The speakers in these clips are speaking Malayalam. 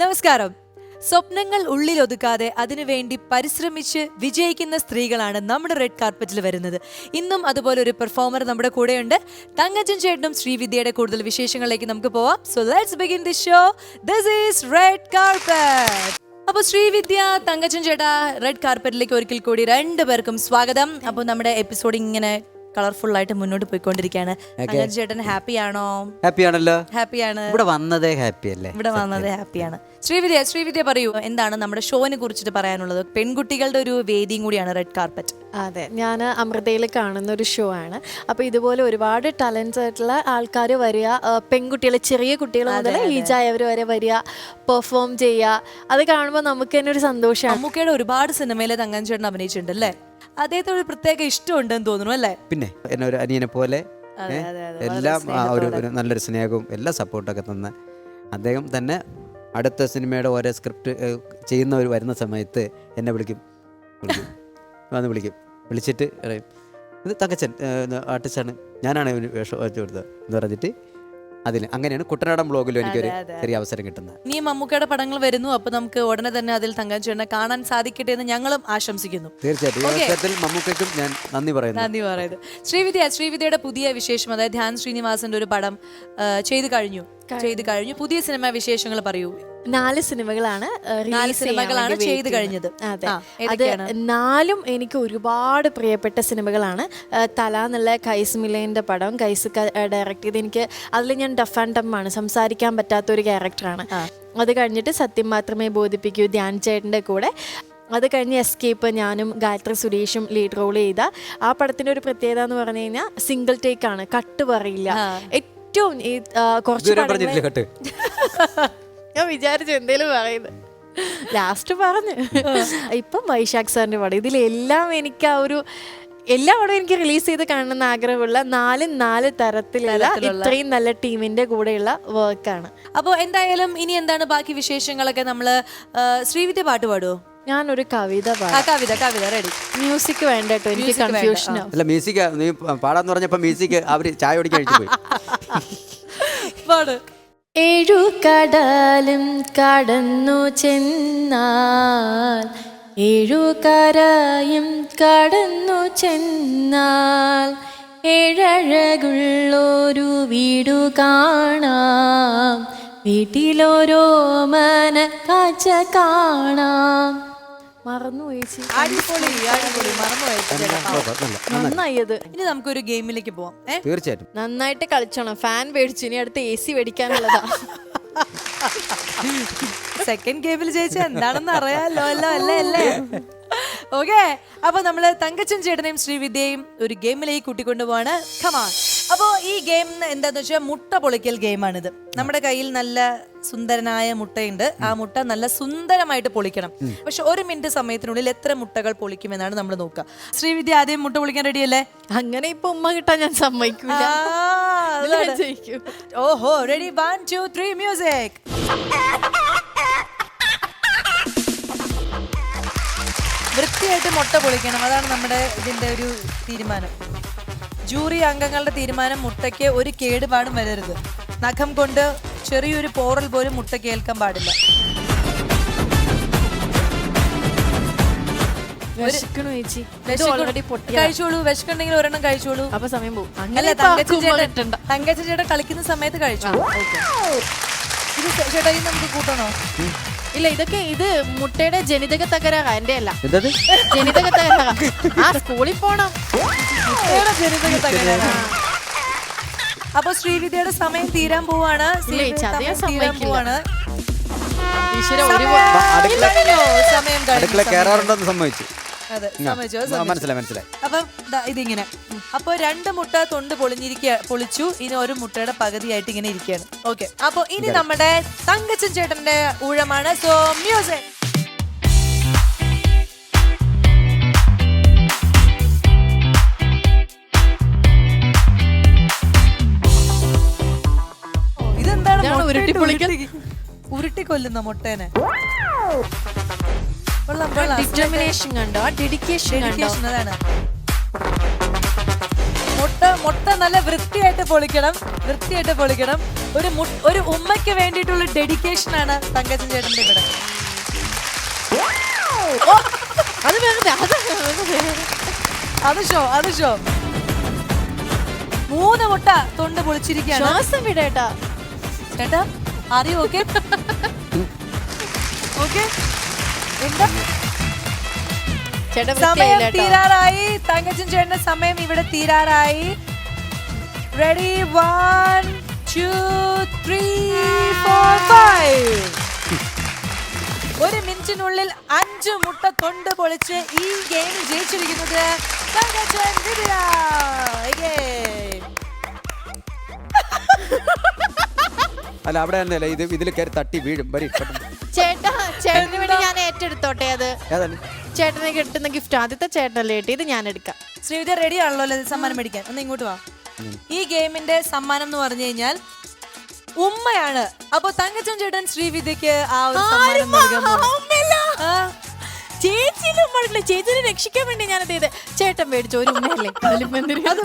നമസ്കാരം. സ്വപ്നങ്ങൾ ഉള്ളിലൊതുക്കാതെ അതിനുവേണ്ടി പരിശ്രമിച്ച് വിജയിക്കുന്ന സ്ത്രീകളാണ് നമ്മുടെ റെഡ് കാർപ്പറ്റിൽ വരുന്നത്. ഇന്നും അതുപോലെ ഒരു പെർഫോമർ നമ്മുടെ കൂടെയുണ്ട്. തങ്കജൻ ചേട്ടനും ശ്രീവിദ്യയുടെ കൂടുതൽ വിശേഷങ്ങളിലേക്ക് നമുക്ക് പോവാം. So let's begin the show this is red carpet അപ്പോൾ ശ്രീവിദ്യ തങ്കച്ചൻ ചേട്ടാ റെഡ് കാർപ്പറ്റിലേക്ക് ഒരിക്കൽ കൂടി രണ്ടു പേർക്കും സ്വാഗതം. അപ്പോൾ നമ്മുടെ എപ്പിസോഡ് ഇങ്ങനെ കളർഫുൾ ആയിട്ട് മുന്നോട്ട് പോയിക്കൊണ്ടിരിക്കുകയാണ്. ചേട്ടൻ ഹാപ്പി ആണോ ഹാപ്പി ആണല്ലോ ഹാപ്പിയാണ്. ഇവിടെ വന്നതേ ഹാപ്പി അല്ലേ ഇവിടെ വന്നത് ഹാപ്പിയാണ്. ശ്രീവിദ്യ ശ്രീവിദ്യ പറയൂ എന്താണ് നമ്മുടെ ഷോനെ കുറിച്ചിട്ട് പറയാനുള്ളത്? പെൺകുട്ടികളുടെ ഒരു വേദിയും കൂടിയാണ് റെഡ് കാർപ്പറ്റ്. അതെ ഞാൻ അമൃതയിൽ കാണുന്ന ഒരു ഷോ ആണ്. അപ്പോൾ ഇതുപോലെ ഒരുപാട് ടാലൻസ് ആയിട്ടുള്ള ആൾക്കാർ വരിക പെൺകുട്ടികൾ ചെറിയ കുട്ടികൾ മുതൽ ഏജ് ആയവർ വരെ വരിക പെർഫോം ചെയ്യുക അത് കാണുമ്പോൾ നമുക്ക് തന്നെ ഒരു സന്തോഷമാണ്. മമ്മൂക്കയുടെ ഒരുപാട് സിനിമയിലെ തങ്കൻ ചേട്ടൻ അഭിനയിച്ചിട്ടുണ്ട് അല്ലേ? അദ്ദേഹത്തെ ഒരു പ്രത്യേക ഇഷ്ടമുണ്ടെന്ന് തോന്നുന്നു അല്ലേ? പിന്നെ എന്നെ ഒരു അനിയനെ പോലെ അതെ, അതെ. എല്ലാം ആ, ഒരു ഒരു നല്ലൊരു സ്നേഹവും എല്ലാ സപ്പോർട്ടൊക്കെ തന്ന് അദ്ദേഹം തന്നെ അടുത്ത സിനിമയുടെ ഓരോ സ്ക്രിപ്റ്റ് ചെയ്യുന്നവർ വരുന്ന സമയത്ത് എന്നെ വിളിക്കും. വിളിക്കും. വന്ന് വിളിക്കും. വിളിച്ചിട്ട് പറയും ഇത് തങ്കച്ചൻ ആർട്ടിസ്റ്റാണ് ഞാനാണ് ഇവന് വേഷം വെച്ച് കൊടുത്തത്. എന്ന് പറഞ്ഞിട്ട് അതിൽ അങ്ങനെയാണ് കുട്ടനാടൻ ബ്ലോഗിലും എനിക്കൊരു ചെറിയ അവസരം കിട്ടുന്നത്. ഇനി മമ്മൂക്കയുടെ പടങ്ങൾ വരുന്നു അപ്പൊ നമുക്ക് ഉടനെ തന്നെ അതിൽ തങ്കം ചേട്ടനെ കാണാൻ സാധിക്കട്ടെ എന്ന് ഞങ്ങളും ആശംസിക്കുന്നു. തീർച്ചയായിട്ടും. ഈ അവസരത്തിൽ മമ്മൂക്കയ്ക്കും ഞാൻ നന്ദി പറയുന്നു. നന്ദി പറയുന്നത് ശ്രീവിദ്യ ശ്രീവിദ്യയുടെ പുതിയ വിശേഷം അതായത് ധ്യാൻ ശ്രീനിവാസന്റെ ഒരു പടം ചെയ്തു കഴിഞ്ഞു. ചെയ്തു കഴിഞ്ഞു. പുതിയ സിനിമ വിശേഷങ്ങൾ പറയൂ. നാല് സിനിമകളാണ് നാല് സിനിമകളാണ് ചെയ്ത് കഴിഞ്ഞത്. അതെ. അത് നാലും എനിക്ക് ഒരുപാട് പ്രിയപ്പെട്ട സിനിമകളാണ്. തല എന്നുള്ള കൈസ് മിലേന്റെ പടം കൈസ് ഡയറക്റ്റ് ചെയ്ത് എനിക്ക് അതിൽ ഞാൻ ഡഫ് ആൻഡ് ഡം ആണ്. സംസാരിക്കാൻ പറ്റാത്ത ഒരു ക്യാരക്ടറാണ്. അത് കഴിഞ്ഞിട്ട് സത്യം മാത്രമേ ബോധിപ്പിക്കൂ ധ്യാൻ ചേട്ടന്റെ കൂടെ. അത് കഴിഞ്ഞ് എസ്കേപ്പ് ഞാനും ഗായത്രി സുരേഷും ലീഡ് റോൾ ചെയ്ത. ആ പടത്തിന്റെ ഒരു പ്രത്യേകത എന്ന് പറഞ്ഞു കഴിഞ്ഞാൽ സിംഗിൾ ടേക്ക് ആണ് കട്ട് പറയില്ല. ഏറ്റവും ഈ കുറച്ച് ഞാൻ വിചാരിച്ചു എന്തേലും പറയുന്നത് ലാസ്റ്റ് പറഞ്ഞു. ഇപ്പം വൈശാഖ് സാറിന്റെ പടം. ഇതിലെല്ലാം എനിക്ക് ആ ഒരു എല്ലാ പടവും എനിക്ക് റിലീസ് ചെയ്ത് കാണണമെന്ന് ആഗ്രഹമുള്ള നാല് നാല് തരത്തിലുള്ള ഇത്രയും നല്ല ടീമിന്റെ കൂടെയുള്ള വർക്കാണ് അപ്പോൾ എന്തായാലും ഇനി എന്താണ് ബാക്കി വിശേഷങ്ങളൊക്കെ നമ്മൾ ശ്രീവിദ്യ പാട്ട് പാടുവോ? ഞാനൊരു കവിത പാടാം. കവിത കവിത റെഡി മ്യൂസിക് വേണ്ട കേട്ടോ എനിക്ക് Music വേണ്ട, കൺഫ്യൂഷൻ അല്ല മ്യൂസിക് നീ പാടാന്ന് പറഞ്ഞപ്പോ മ്യൂസിക് അവർ ചായ ഓടിക്കാൻ പോയി. പാട്. ഏഴു കടലും കടന്നു ചെന്നാൽ ഏഴു കരയും കടന്നു ചെന്നാൽ ഏഴഴകുള്ളൊരു വീടു കാണാം വീട്ടിലോരോ മന കാഴ്ച കാണാം. മറന്നു ചേച്ചി അടിപൊളി. അടിപൊളി നന്നായി. അത് ഇനി നമുക്കൊരു ഗെയിമിലേക്ക് പോവാം. ഏ? തീർച്ചയായിട്ടും. നന്നായിട്ട് കളിച്ചോണം. ഫാൻ മേടിച്ചു. ഇനി അടുത്ത് എ സി മേടിക്കാനുള്ളതാ. സെക്കൻഡ് ഗെയിമിൽ ജയിച്ച എന്താണെന്ന് അറിയാലോ അല്ലോ അല്ലേ അല്ലേ? ഓക്കെ അപ്പൊ നമ്മൾ തങ്കച്ചൻ ചേട്ടനെയും ശ്രീവിദ്യയും ഒരു ഗെയിമിലേക്ക് കൂട്ടിക്കൊണ്ടുപോവാണ്. കമാൺ അപ്പോ ഈ ഗെയിം എന്താന്ന് വെച്ചാൽ മുട്ട പൊളിക്കൽ ഗെയിമാണിത് നമ്മുടെ കയ്യിൽ നല്ല സുന്ദരനായ മുട്ടയുണ്ട്. ആ മുട്ട നല്ല സുന്ദരമായിട്ട് പൊളിക്കണം. പക്ഷെ ഒരു മിനിറ്റ് സമയത്തിനുള്ളിൽ എത്ര മുട്ടകൾ പൊളിക്കുമെന്നാണ് നമ്മൾ നോക്കുക ശ്രീവിദ്യ ആദ്യം മുട്ട പൊളിക്കാൻ റെഡിയല്ലേ അങ്ങനെ ഇപ്പൊ ഉമ്മ കിട്ടാൻ ഞാൻ. ജയിക്കും. ഓഹോ ready one two three music വൃത്തിയായിട്ട് മുട്ട പൊളിക്കണം. അതാണ് നമ്മുടെ ഇതിന്റെ ഒരു തീരുമാനം. ജൂറി അംഗങ്ങളുടെ തീരുമാനം മുട്ടയ്ക്ക് ഒരു കേടുപാടും വരരുത്. നഖം കൊണ്ട് ചെറിയൊരു പോറൽ പോലും മുട്ട കേൾക്കാൻ പാടില്ല. വിശക്കണു ചേച്ചി. ഇത് ഓൾറെഡി പൊട്ടിയ കഴിച്ചോളൂ വിശക്കുണ്ടെങ്കിൽ ഒരെണ്ണം കഴിച്ചോളൂ. അപ്പൊ സമയം പോകും അല്ല അങ്ങനെ ഇപ്പൊ തങ്കച്ചൻ ചേട്ടൻ കളിക്കുന്ന സമയത്ത് കഴിച്ചു ഇത് ചേട്ടാ ഇത് നമുക്ക് കൂട്ടണോ? ഇല്ല ഇതൊക്കെ ഇത് മുട്ടയുടെ ജനിതക തകരാറാ എന്റെ അല്ല എന്തത് ജനിതക തകരാറാ ആ സ്കൂളിൽ പോണം മുട്ടയുടെ ജനിതക തകരാറാണ്. അപ്പൊ ശ്രീവിദ്യയുടെ സമയം തീരാൻ പോവാണ് ഇല്ല, സമയം തീരാൻ സമ്മതിക്കില്ല. പോവാണ് ഈശ്വര ഒരു സമയം ബ- അടുക്കള- സമയം കഴിഞ്ഞു, അടുക്കള സമയം കയറാറുണ്ടെന്ന് സമ്മതിച്ചു. അതെ ആ, സമ്മതിച്ചു അത് ആ, സമ്മതിച്ചു. മനസ്സിലായി മനസ്സിലായി. അപ്പം ദാ ഇതിങ്ങനെ. അപ്പൊ രണ്ട് മുട്ട തൊണ്ട് പൊളിഞ്ഞിരിക്ക പൊളിച്ചു. ഇനി ഒരു മുട്ടയുടെ പകുതിയായിട്ട് ഇങ്ങനെ ഇരിക്കുകയാണ് ഓക്കെ. അപ്പൊ ഇനി നമ്മുടെ തങ്കച്ചൻ ചേട്ടന്റെ ഊഴമാണ്. സോ മ്യൂസിക് ഇതെന്താണ് ഇതാണ് മുട്ടയിട്ട്? ഉരുട്ടി- ഉരുട്ടി കൊല്ലുന്ന മുട്ടേനെ? ഡിറ്റർമിനേഷൻ കണ്ടോ? ആ ഡെഡിക്കേഷൻ Dedication അതാണ്. മുട്ട മുട്ട നല്ല വൃത്തിയായിട്ട് പൊളിക്കണം. വൃത്തിയായിട്ട് പൊളിക്കണം. ഒരു ഒരു ഉമ്മയ്ക്ക് വേണ്ടിയിട്ടുള്ള ഡെഡിക്കേഷൻ ആണ് തങ്കച്ചൻ ചേട്ടന്റെ ഇവിടെ. അത് വെറുതെ അത് ഷോ അത് ഷോ മൂന്ന് മുട്ട തൊണ്ട് പൊളിച്ചിരിക്കുകയാണ്. ശ്വാസം വിടേട്ടാ ചേട്ടാ അറിയോ ഓക്കെ ഓക്കെ സമയം. തീരാറായി. തങ്കച്ചൻ ചേട്ടന്റെ സമയം ഇവിടെ തീരാറായി. Ready one two three four five ഒരു മിനിറ്റിനുള്ളിൽ അഞ്ച് മുട്ട തൊണ്ട് പൊളിച്ച് ഈ ഗെയിം ജയിച്ചിരിക്കുന്നത് തങ്കച്ചൻ വിദ്യ. അല്ല അവിടെ തന്നെയല്ല? ഇത് ഇതിൽ കയറി തട്ടി വീഴും. വരി. ചേട്ടാ ചേട്ടന് വേണ്ടി ഞാൻ ഏറ്റെടുത്തോട്ടെ അത്? ഏതാണ് ചേട്ടന് കിട്ടുന്ന ഗിഫ്റ്റ് ആദ്യത്തെ ചേട്ടനല്ലേ കിട്ടി ഇത് ഞാൻ എടുക്കാം. ശ്രീവിദ്യ റെഡി ആണല്ലോ അല്ലേ? സമ്മാനം മേടിക്കാൻ. ഒന്ന് ഇങ്ങോട്ട് വാ. ഈ ഗെയിമിന്റെ സമ്മാനം എന്ന് പറഞ്ഞു കഴിഞ്ഞാൽ ഉമ്മയാണ്. അപ്പൊ തങ്കച്ചൻ ചേട്ടൻ ശ്രീവിദ്യക്ക് ആ ഒരു സമ്മാനം നൽകാൻ പോകുന്നു. ആ, ചേച്ചിയിലും ഉമ്മടില്ല ചേച്ചിനെ രക്ഷിക്കാൻ വേണ്ടി ഞാനത് ചെയ്ത്? ചേട്ടൻ മേടിച്ചു ഒരു ഉമ്മയല്ലേ? അത്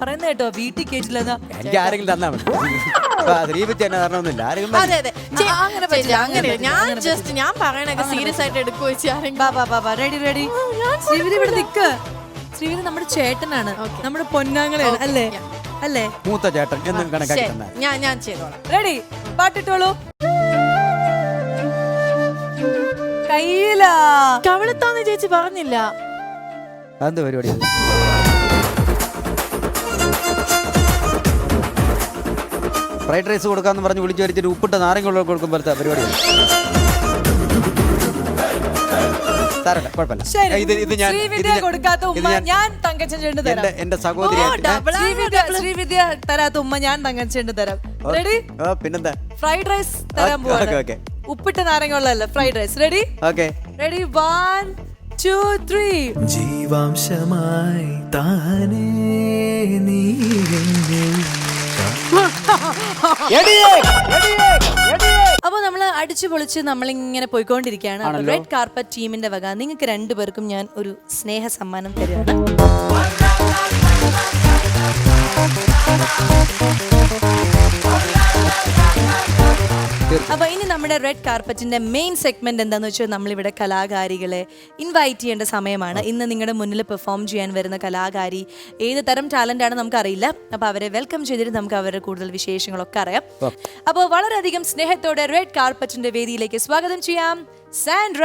പറയുന്ന കേട്ടോ വീട്ടിൽ കേട്ടില്ല എനിക്ക് ആരെങ്കിലും തന്നാ മതി. അപ്പൊ ശ്രീപത്തി തന്നെ തരണമെന്നില്ല. ആരെങ്കിലും അതെ അതെ. ചേ- ആ, അങ്ങനെ ചേച്ചി, പറ്റില്ല, അങ്ങനെ അങ്ങനെ ഞാൻ ജസ്റ്റ് ഞാൻ പറയണൊക്കെ സീരിയസ് ആയിട്ട് എടുക്കുക റെഡി റെഡി ശ്രീവിധി ഇവിടെ നിക്ക്. ശ്രീവിധി നമ്മുടെ ചേട്ടനാണ്. നമ്മുടെ പൊന്നാങ്ങളാണ് അല്ലേ? അല്ലേ? മൂത്ത ചേട്ടൻ എന്നും കണക്കാക്കി ശരി, ഞാൻ ഞാൻ ചെയ്തോളാം. റെഡി പാട്ടിട്ടോളൂ. കയ്യിലാ. കവിളത്താന്ന് ചേച്ചി പറഞ്ഞില്ല. അതെന്ത് പരിപാടി? ഫ്രൈഡ് റൈസ് കൊടുക്കാന്ന് പറഞ്ഞ് വിളിച്ചു വരിച്ചിട്ട് ഉപ്പിട്ട് നാരങ്ങ കൊടുക്കും പോലത്തെ പരിപാടി? സാരല്ല കുഴപ്പമില്ല. ശരി. ഇത് ഇത് ഞാൻ കൊടുക്കാത്ത ഉമ്മ ഞാൻ ചേട്ടന് തരാം. എന്റെ ശ്രീവിദ്യ തരാത്ത ഉമ്മ ഞാൻ തരാം. റെഡി പിന്നെന്താ? ഫ്രൈഡ് റൈസ് തരാൻ ഓക്കേ. ഉപ്പിട്ട നാരങ്ങ ഉള്ളതല്ല fried rice ready okay ready one two three ജീവാംശമായി താനേ നീ അപ്പൊ നമ്മൾ അടിച്ചു പൊളിച്ച് നമ്മളിങ്ങനെ പോയിക്കൊണ്ടിരിക്കുകയാണ്. റെഡ് കാർപ്പറ്റ് ടീമിന്റെ വക നിങ്ങൾക്ക് രണ്ടുപേർക്കും ഞാൻ ഒരു സ്നേഹ സമ്മാനം തരികയാണ്. അപ്പൊ ഇനി നമ്മുടെ റെഡ് കാർപ്പറ്റിന്റെ മെയിൻ സെഗ്മെന്റ് എന്താന്ന് വെച്ചാൽ നമ്മളിവിടെ കലാകാരികളെ ഇൻവൈറ്റ് ചെയ്യേണ്ട സമയമാണ്. ഇന്ന് നിങ്ങളുടെ മുന്നിൽ പെർഫോം ചെയ്യാൻ വരുന്ന കലാകാരി ഏത് തരം ടാലന്റ് ആണ് നമുക്കറിയില്ല. അപ്പൊ അവരെ വെൽക്കം ചെയ്തിട്ട് നമുക്ക് അവരുടെ കൂടുതൽ വിശേഷങ്ങളൊക്കെ അറിയാം. അപ്പോൾ വളരെയധികം സ്നേഹത്തോടെ റെഡ് കാർപ്പറ്റിന്റെ വേദിയിലേക്ക് സ്വാഗതം ചെയ്യാം. സാൻഡ്ര.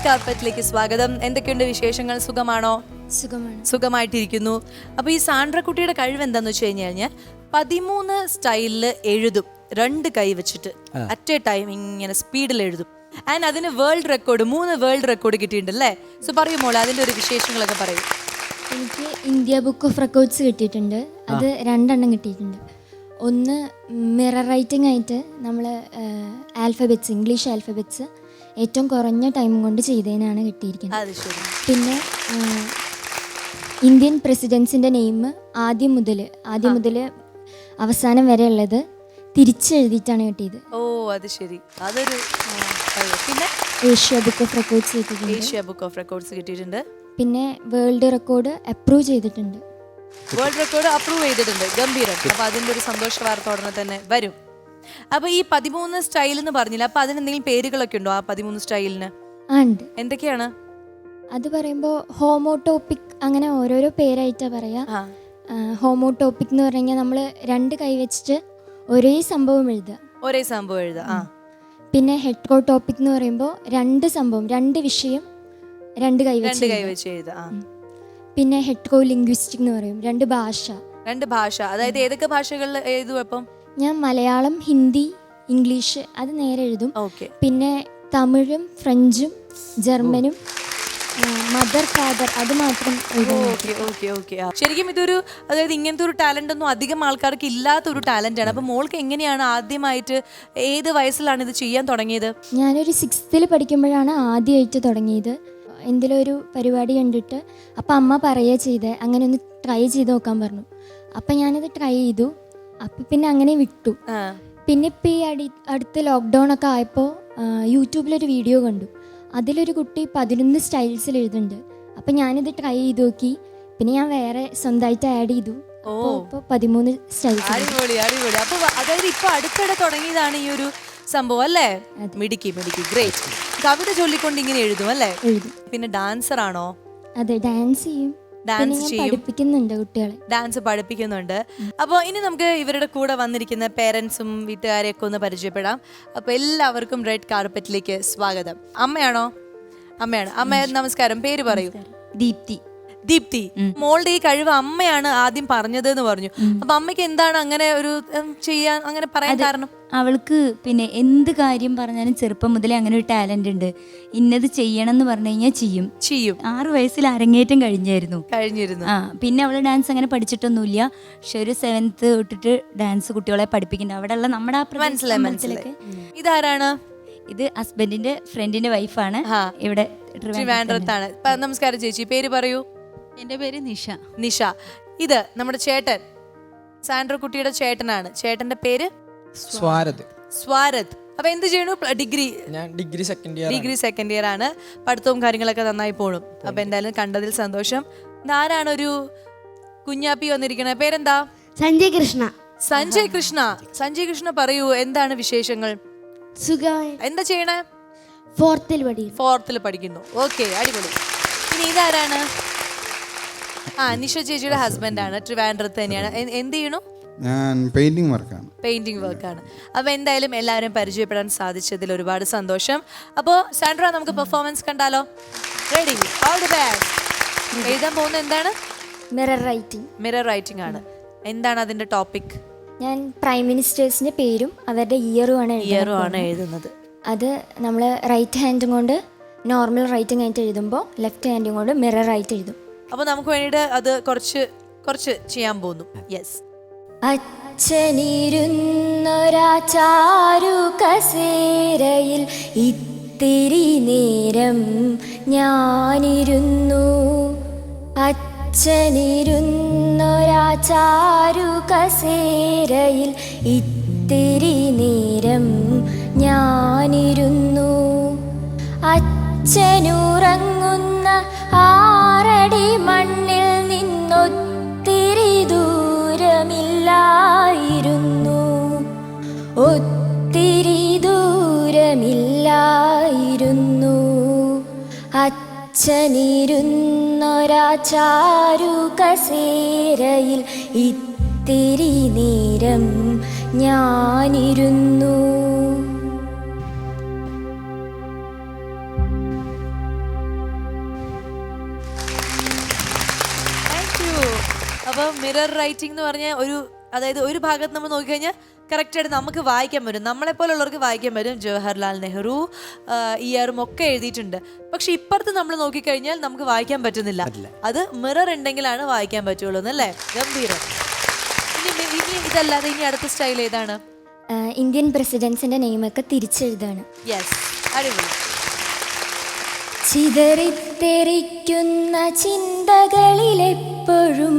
റെഡ് കാർപ്പറ്റിലേക്ക് സ്വാഗതം. എന്തൊക്കെയുണ്ട് വിശേഷങ്ങൾ? സുഖമാണോ? സുഖമാണ്. സുഖമായിട്ടിരിക്കുന്നു. അപ്പോൾ ഈ സാൻഡ്രക്കുട്ടിയുടെ കഴിവ് എന്താന്ന് വെച്ച് കഴിഞ്ഞ് കഴിഞ്ഞാൽ പതിമൂന്ന് സ്റ്റൈലിൽ എഴുതും. രണ്ട് കൈ വെച്ചിട്ട്. അറ്റ് എ ടൈം ഇങ്ങനെ സ്പീഡിൽ എഴുതും. ആൻഡ് അതിന് വേൾഡ് റെക്കോർഡ് മൂന്ന് വേൾഡ് റെക്കോർഡ് കിട്ടിയിട്ടുണ്ട് അല്ലേ? സോ പറയും മോളെ അതിന്റെ ഒരു വിശേഷങ്ങളൊക്കെ പറയും. എനിക്ക് ഇന്ത്യ ബുക്ക് ഓഫ് റെക്കോർഡ്സ് കിട്ടിയിട്ടുണ്ട്. അത് രണ്ടെണ്ണം കിട്ടിയിട്ടുണ്ട്. ഒന്ന് മിറർ റൈറ്റിംഗ് ആയിട്ട് നമ്മൾ ആൽഫബെറ്റ്സ് ഇംഗ്ലീഷ് ആൽഫബറ്റ്സ് ഏറ്റവും കുറഞ്ഞ ടൈം കൊണ്ട് ചെയ്തതിനാണ് കിട്ടിയിരിക്കുന്നത്. പിന്നെ ഇന്ത്യൻ പ്രസിഡൻസിന്റെ നെയിം ആദ്യം മുതൽ ആദ്യം മുതൽ അവസാനം വരെ ഉള്ളത് തിരിച്ചെഴുതിയിട്ടാണ് കിട്ടിയത്. ഓ അത് ശരി. അതൊരു പിന്നെ? ഏഷ്യ ബുക്ക് ഓഫ് റെക്കോർഡ്സ് കിട്ടിയിട്ടുണ്ട്. ഏഷ്യ ബുക്ക് ഓഫ് റെക്കോർഡ്സ് കിട്ടിയിട്ടുണ്ട്. പിന്നെ വേൾഡ് റെക്കോർഡ് അപ്രൂവ് ചെയ്തിട്ടുണ്ട്. വേൾഡ് റെക്കോർഡ് അപ്രൂവ് ചെയ്തിട്ടുണ്ട്. ഗംഭീരം. അപ്പൊ അതിന്റെ ഒരു സന്തോഷ വാർത്ത ഉടനെ തന്നെ വരും. അപ്പൊ ഈ പതിമൂന്ന് സ്റ്റൈൽ എന്ന് പറഞ്ഞില്ല അപ്പൊ അതിന് എന്തെങ്കിലും പേരുകളൊക്കെ ഉണ്ടോ ആ പതിമൂന്ന് സ്റ്റൈലിന് ആ ഉണ്ട്. എന്തൊക്കെയാണ്? അത് പറയുമ്പോൾ ഹോമോടോപ്പിക് അങ്ങനെ ഓരോരോ പേരായിട്ടാണ് പറയാ. ആ. ഹോമോടോപ്പിക് എന്ന് പറഞ്ഞാൽ നമ്മൾ രണ്ട് കൈ വെച്ചിട്ട് ഒരേ സംഭവം എഴുതുക ഒരേ സംഭവം എഴുതുക ആ. പിന്നെ ഹെഡ്കോടോപ്പിക് എന്ന് പറയുമ്പോൾ രണ്ട് സംഭവം രണ്ട് വിഷയം രണ്ട് കൈ രണ്ട് വെച്ച് കൈ എഴുതുക. വെച്ച് എഴുതാം ആ. പിന്നെ ഹെഡ്കോ ലിംഗ്വിസ്റ്റിക് എന്ന് പറയും രണ്ട് ഭാഷ. രണ്ട് ഭാഷ. അതായത് ഏതൊക്കെ ഭാഷകളിൽ എഴുതും അപ്പം ഞാൻ മലയാളം ഹിന്ദി ഇംഗ്ലീഷ് അത് നേരെ എഴുതും. ഓക്കെ. പിന്നെ തമിഴും ഫ്രഞ്ചും ജർമ്മനും മദർ ഫാദർ അത് മാത്രം എഴുതും. Okay okay okay. ശരിക്കും ഇതൊരു അതായത് ഇങ്ങനത്തെ ഒരു ടാലന്റ് ഒന്നും അധികം ആൾക്കാർക്ക് ഇല്ലാത്ത ഒരു ടാലന്റ് ആണ്. അപ്പൊ മോൾക്ക് എങ്ങനെയാണ് ആദ്യമായിട്ട് ഏത് വയസ്സിലാണ് ഇത് ചെയ്യാൻ തുടങ്ങിയത്? ഞാനൊരു സിക്സ്ത്തിൽ പഠിക്കുമ്പോഴാണ് ആദ്യമായിട്ട് തുടങ്ങിയത്. എന്തെങ്കിലും ഒരു പരിപാടി കണ്ടിട്ട് അപ്പം അമ്മ പറയുക ചെയ്തേ അങ്ങനെ ഒന്ന് ട്രൈ ചെയ്ത് നോക്കാൻ പറഞ്ഞു. അപ്പം ഞാനത് ട്രൈ ചെയ്തു. അപ്പം പിന്നെ അങ്ങനെ വിട്ടു. പിന്നെ ഇപ്പൊ ഈ അടി അടുത്ത ലോക്ക്ഡൗൺ ഒക്കെ ആയപ്പോൾ യൂട്യൂബിലൊരു വീഡിയോ കണ്ടു. അതിലൊരു കുട്ടി പതിനൊന്ന് സ്റ്റൈൽസിൽ എഴുതുന്നുണ്ട്. അപ്പം ഞാനിത് ട്രൈ ചെയ്ത് നോക്കി. പിന്നെ ഞാൻ വേറെ സ്വന്തമായിട്ട് ആഡ് ചെയ്തു. ഇപ്പോൾ പതിമൂന്ന് സ്റ്റൈൽസ് അടിപൊളി അടിപൊളി. അപ്പൊ അതായത് ഇപ്പൊ അടുത്തിടെ തുടങ്ങിയതാണ് ഈ ഒരു സംഭവം അല്ലേ? മിടുക്കി മിടുക്കി. ഗ്രേറ്റ് കവിത ചൊല്ലിക്കൊണ്ട് ഇങ്ങനെ എഴുതും അല്ലേ? പിന്നെ ഡാൻസർ ആണോ? അതെ ഡാൻസ് ചെയ്യും. പിന്നെ ചെയ്യും. പഠിപ്പിക്കുന്നുണ്ട് കുട്ടികളെ. ഡാൻസ് പഠിപ്പിക്കുന്നുണ്ട്. അപ്പോൾ ഇനി നമുക്ക് ഇവരുടെ കൂടെ വന്നിരിക്കുന്ന പേരൻസും വീട്ടുകാരെയൊക്കെ ഒന്ന് പരിചയപ്പെടാം. അപ്പോൾ എല്ലാവർക്കും റെഡ് കാർപ്പറ്റിലേക്ക് സ്വാഗതം. അമ്മയാണോ? അമ്മയാണ്. അമ്മ നമസ്കാരം. പേര് പറയൂ. ദീപ്തി. ദീപ്തി മോളുടെ ഈ കഴിവ് അമ്മയാണ് ആദ്യം പറഞ്ഞത് എന്ന് പറഞ്ഞു അപ്പൊ അമ്മയ്ക്ക് എന്താണ് അങ്ങനെ ഒരു ഉം, ചെയ്യാൻ അങ്ങനെ പറയാൻ കാരണം? അവൾക്ക് പിന്നെ എന്ത് കാര്യം പറഞ്ഞാലും ചെറുപ്പം മുതലേ അങ്ങനെ ഒരു ടാലന്റ് ഉണ്ട്. ഇന്നത് ചെയ്യണം എന്ന് പറഞ്ഞു കഴിഞ്ഞാൽ ചെയ്യും. ചെയ്യും. ആറ് വയസ്സിൽ അരങ്ങേറ്റം കഴിഞ്ഞായിരുന്നു. കഴിഞ്ഞിരുന്നു. ആ പിന്നെ അവൾ ഡാൻസ് അങ്ങനെ പഠിച്ചിട്ടൊന്നുമില്ല. പക്ഷെ ഒരു സെവൻത്ത് തൊട്ടിട്ട് ഡാൻസ് കുട്ടികളെ പഠിപ്പിക്കുന്നുണ്ട്. അവിടെയുള്ള നമ്മുടെ ആ പ്രദേശ മനസ്സിലായി മനസ്സിലായി. അമ്പലത്തിലൊക്കെ ഇതാരാണ്? ഇത് ഹസ്ബൻഡിന്റെ ഫ്രണ്ടിന്റെ വൈഫാണ് ആ. ഇവിടെ ട്രിവാൻഡ്രത്ത് ട്രിവാൻഡ്രത്താണ്. പ- നമസ്കാരം ചേച്ചി പേര് പറയൂ. എന്റെ പേര് നിഷ. നിഷ. ഇത് നമ്മുടെ ചേട്ടൻ സാൻഡ്രോ കുട്ടിയുടെ ചേട്ടനാണ്. ചേട്ടന്റെ പേര്? സ്വാരത് സ്വാരത് അപ്പൊ എന്ത് ചെയ്യണു ഡിഗ്രി. ഞാൻ degree second year degree second year ആണ്. പഠിത്തവും കാര്യങ്ങളൊക്കെ നന്നായി പോണു. അപ്പൊ എന്തായാലും കണ്ടതിൽ സന്തോഷം. ഇതാരാണ് ഒരു കുഞ്ഞാപ്പി വന്നിരിക്കണേ? പേരെന്താ? സഞ്ജയ് കൃഷ്ണ. സഞ്ജയ് കൃഷ്ണ. സഞ്ജയ് കൃഷ്ണ പറയൂ എന്താണ് വിശേഷങ്ങൾ? സുഖമായി. എന്താ ചെയ്യണേ? ഫോർത്തിൽ പഠിക്കുന്നു. ഫോർത്തിൽ പഠിക്കുന്നു. ഓക്കെ അടിപൊളി. ഇനി ഇതാരാണ്? ആ നിഷ ചേച്ചിയുടെ ഹസ്ബൻഡ് ആണ് ട്രിവാൻഡ്രത്ത് തന്നെയാണ്. എ- എന്ത് ചെയ്യണു ഞാൻ പെയിന്റിംഗ് വർക്കാണ് പെയിന്റിംഗ് വർക്കാണ് അപ്പോൾ എന്തായാലും എല്ലാവരും പരിചയപ്പെടാൻ സാധിച്ചതിൽ ഒരുപാട് സന്തോഷം. അപ്പോൾ സാൻഡ്ര നമുക്ക് പെർഫോമൻസ് കണ്ടാലോ? റെഡി ഓൾ ദി ബെസ്റ്റ് എഴുതാൻ പോകുന്ന എന്താണ്? മിറർ റൈറ്റിംഗ് മിറർ റൈറ്റിംഗ് ആണ്. എന്താണ് അതിന്റെ ടോപ്പിക് ഞാൻ പ്രൈം മിനിസ്റ്റേഴ്സിന്റെ പേരും അവരുടെ ഇയറും ഇയറുമാണ് ഇയറും ആണ് എഴുതുന്നത്. അത് നമ്മൾ റൈറ്റ് ഹാൻഡും കൊണ്ട് നോർമൽ റൈറ്റിംഗ് ആയിട്ട് എഴുതുമ്പോൾ ലെഫ്റ്റ് ഹാൻഡും കൊണ്ട് മിറർ ആയിട്ട് എഴുതും. അപ്പോൾ നമുക്ക് വേണ്ടിയിട്ട് അത് കുറച്ച് കുറച്ച് ചെയ്യാൻ പോകുന്നു. യെസ് അച്ഛനിരുന്നൊരാചാരു കസേരയിൽ ഇത്തിരി നേരം ഞാനിരുന്നു. അച്ഛനിരുന്നൊരാചാരു കസേരയിൽ ഇത്തിരി നേരം ഞാനിരുന്നു. അച്ഛനുറങ്ങുന്ന ആറടി മണ്ണിൽ നിന്നൊത്തിരി ദൂരമില്ലായിരുന്നു. ഒത്തിരി ദൂരമില്ലായിരുന്നു. അച്ഛനിരുന്നൊരാചാരു കസേരയിൽ ഇത്തിരി നേരം ഞാനിരുന്നു. അപ്പോൾ മിറർ റൈറ്റിംഗ് എന്ന് പറഞ്ഞ ഒരു അതായത് ഒരു ഭാഗത്ത് നമ്മൾ നോക്കിക്കഴിഞ്ഞാൽ കറക്റ്റായിട്ട് നമുക്ക് വായിക്കാൻ പറ്റും. നമ്മളെ പോലുള്ളവർക്ക് വായിക്കാൻ പറ്റും. ജവഹർലാൽ നെഹ്റു ഇയറും ഒക്കെ എഴുതിയിട്ടുണ്ട്. പക്ഷെ ഇപ്പുറത്ത് നമ്മൾ നോക്കിക്കഴിഞ്ഞാൽ നമുക്ക് വായിക്കാൻ പറ്റുന്നില്ല. അത് മിറർ ഉണ്ടെങ്കിലാണ് വായിക്കാൻ പറ്റുള്ളൂ എന്നല്ലേ? ഗംഭീരം. ഇനി ഇനി ഇതല്ലാതെ ഇനി അടുത്ത സ്റ്റൈൽ ഏതാണ്? ഇന്ത്യൻ പ്രസിഡൻസിന്റെ നെയ്മൊക്കെ തിരിച്ചെഴുതാണ്. യെസ് അടിപൊളി. ചിതറിത്തെറിക്കുന്ന ചിന്തകളിലെപ്പോഴും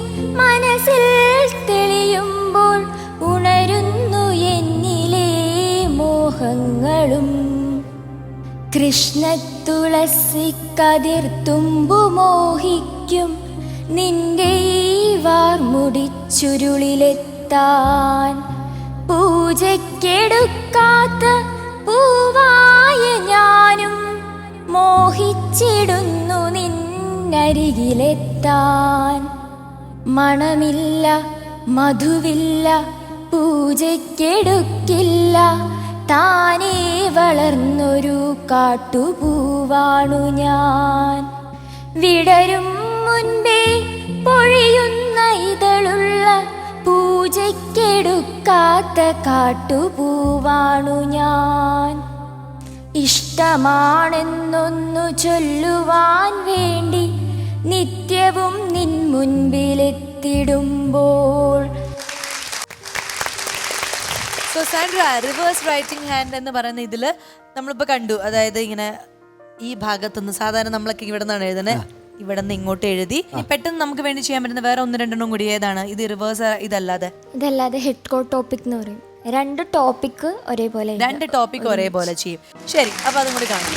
മനസ്സിൽ തെളിയുമ്പോൾ ഉണരുന്നു എന്നിലെ മോഹങ്ങളും. കൃഷ്ണത്തുളസി കതിർത്തുമ്പു മോഹിക്കും. നിന്റെ ഈ വാർമുടിച്ചുരുളിലെത്താൻ പൂജയ്ക്കെടുക്കാത്ത പൂവായ ഞാനും മോഹിച്ചിടുന്നു നിന്നരികിലെത്താൻ. മണമില്ല മധുവില്ല പൂജയ്ക്കെടുക്കില്ല. താനേ വളർന്നൊരു കാട്ടുപൂവാണു ഞാൻ. വിടരും മുൻപേ പൊഴിയുന്ന ഇതളുള്ള പൂജയ്ക്കെടുക്കാത്ത കാട്ടുപൂവാണു ഞാൻ. ഇഷ്ടമാണെന്നൊന്നു ചൊല്ലുവാൻ വേണ്ടി മുൻപിലെത്തിടുമ്പോൾ. So Sandra reverse writing hand എന്ന് പറയുന്ന ഇതിൽ നമ്മളിപ്പോൾ കണ്ടു. അതായത് ഇങ്ങനെ ഈ ഭാഗത്തുനിന്ന് സാധാരണ നമ്മളൊക്കെ ഇവിടെ നിന്നാണ് എഴുതുന്നത് ഇവിടെ നിന്ന് ഇങ്ങോട്ട് എഴുതി. പെട്ടെന്ന് നമുക്ക് വേണ്ടി ചെയ്യാൻ പറ്റുന്ന വേറെ ഒന്ന് രണ്ടെണ്ണം കൂടി ഏതാണ്? ഇത് റിവേഴ്സ് ഇതല്ലാതെ. ഇതല്ലാതെ ഹെഡ് കോഡ് ടോപ്പിക് എന്ന് പറയും. രണ്ട് ടോപ്പിക് ഒരേപോലെ രണ്ട് ടോപ്പിക് ഒരേപോലെ ചെയ്യും. ശരി അപ്പൊ അതും കൂടി കാണാം.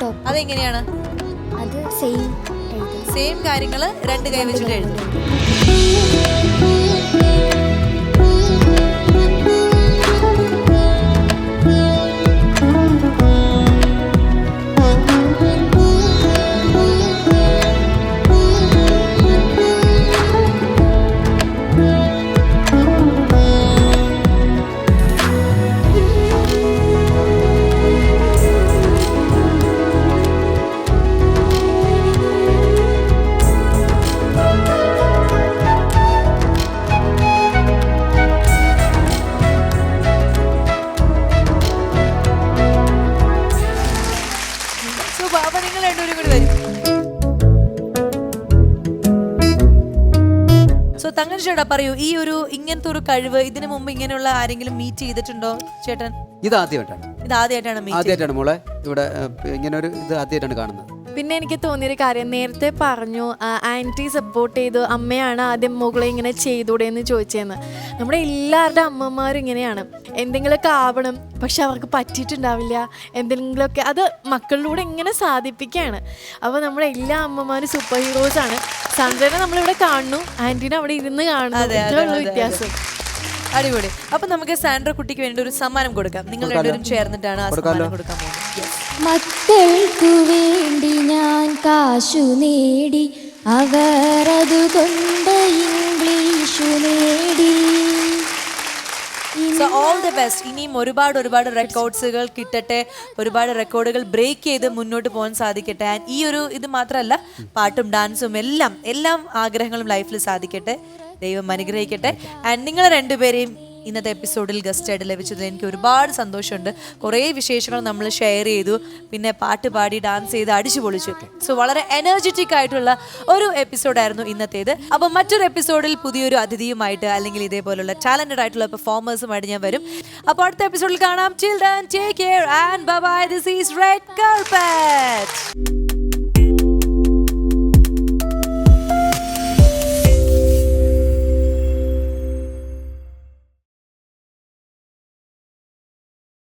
ടോപ്പ് അതെങ്ങനെയാണ്? അത് സെയിം സെയിം കാര്യങ്ങൾ രണ്ട് കൈ വെച്ചിട്ട് എഴുതും. തങ്കൻ ചേട്ടാ പറയൂ ഈ ഒരു ഇങ്ങനത്തെ ഒരു കഴിവ് ഇതിനു മുമ്പ് ഇങ്ങനെയുള്ള ആരെങ്കിലും മീറ്റ് ചെയ്തിട്ടുണ്ടോ ചേട്ടൻ? ഇത് ആദ്യമായിട്ടാണ് ഇത് ആദ്യമായിട്ടാണ് ആദ്യമായിട്ടാണ് മോളെ. ഇവിടെ ഇങ്ങനെ ഒരു ഇത് ആദ്യമായിട്ടാണ് കാണുന്നത്. പിന്നെ എനിക്ക് തോന്നിയൊരു കാര്യം നേരത്തെ പറഞ്ഞു ആന്റി സപ്പോർട്ട് ചെയ്തു അമ്മയാണ് ആദ്യം മുകളെ ഇങ്ങനെ ചെയ്തൂടെ എന്ന് ചോദിച്ചതെന്ന് നമ്മുടെ എല്ലാവരുടെ അമ്മമാരും ഇങ്ങനെയാണ്. എന്തെങ്കിലുമൊക്കെ ആവണം പക്ഷെ അവർക്ക് പറ്റിയിട്ടുണ്ടാവില്ല. എന്തെങ്കിലുമൊക്കെ അത് മക്കളിലൂടെ ഇങ്ങനെ സാധിപ്പിക്കുകയാണ്. അപ്പോൾ നമ്മുടെ എല്ലാ അമ്മമാരും സൂപ്പർ ഹീറോസ് ആണ്. സന്ദ്രനെ നമ്മളിവിടെ കാണുന്നു. ആന്റീനെ അവിടെ ഇരുന്ന് കാണുന്നു. അതെ, അതെ, ഇത്രേ അതെ, അതെ. വ്യത്യാസം. അടിപൊളി. അപ്പൊ നമുക്ക് സാൻഡ്ര കുട്ടിക്ക് വേണ്ടി ഒരു സമ്മാനം കൊടുക്കാം. നിങ്ങൾ രണ്ടുപേരും ചേർന്നിട്ടാണ് ആ സമ്മാനം കൊടുക്കാൻ പോകുന്നത്. Yes. മക്കൾക്കു വേണ്ടി ഞാൻ കാശു നേടി അവർ അതുകൊണ്ട് ഇംഗ്ലീഷു നേടി. സോ ഓൾ ദി ബെസ്റ്റ് ഇനിയും ഒരുപാട് ഒരുപാട് റെക്കോർഡ്സുകൾ കിട്ടട്ടെ. ഒരുപാട് റെക്കോർഡുകൾ ബ്രേക്ക് ചെയ്ത് മുന്നോട്ട് പോകാൻ സാധിക്കട്ടെ. ആൻഡ് ഈ ഒരു ഇത് മാത്രമല്ല പാട്ടും ഡാൻസും എല്ലാം എല്ലാം ആഗ്രഹങ്ങളും ലൈഫിൽ സാധിക്കട്ടെ. ദൈവം അനുഗ്രഹിക്കട്ടെ. ആൻഡ് നിങ്ങൾ രണ്ടുപേരെയും ഇന്നത്തെ എപ്പിസോഡിൽ ഗസ്റ്റ് ആയിട്ട് ലഭിച്ചത് എനിക്ക് ഒരുപാട് സന്തോഷമുണ്ട്. കുറേ വിശേഷങ്ങൾ നമ്മൾ ഷെയർ ചെയ്തു. പിന്നെ പാട്ട് പാടി ഡാൻസ് ചെയ്ത് അടിച്ചു പൊളിച്ചു. സോ വളരെ എനർജറ്റിക് ആയിട്ടുള്ള ഒരു എപ്പിസോഡായിരുന്നു ഇന്നത്തേത്. അപ്പോൾ മറ്റൊരു എപ്പിസോഡിൽ പുതിയൊരു അതിഥിയുമായിട്ട് അല്ലെങ്കിൽ ഇതേപോലുള്ള ടാലന്റഡ് ആയിട്ടുള്ള പെർഫോമേഴ്സുമായിട്ട് ഞാൻ വരും. അപ്പോൾ അടുത്ത എപ്പിസോഡിൽ കാണാം. Children take care and bye this is red carpet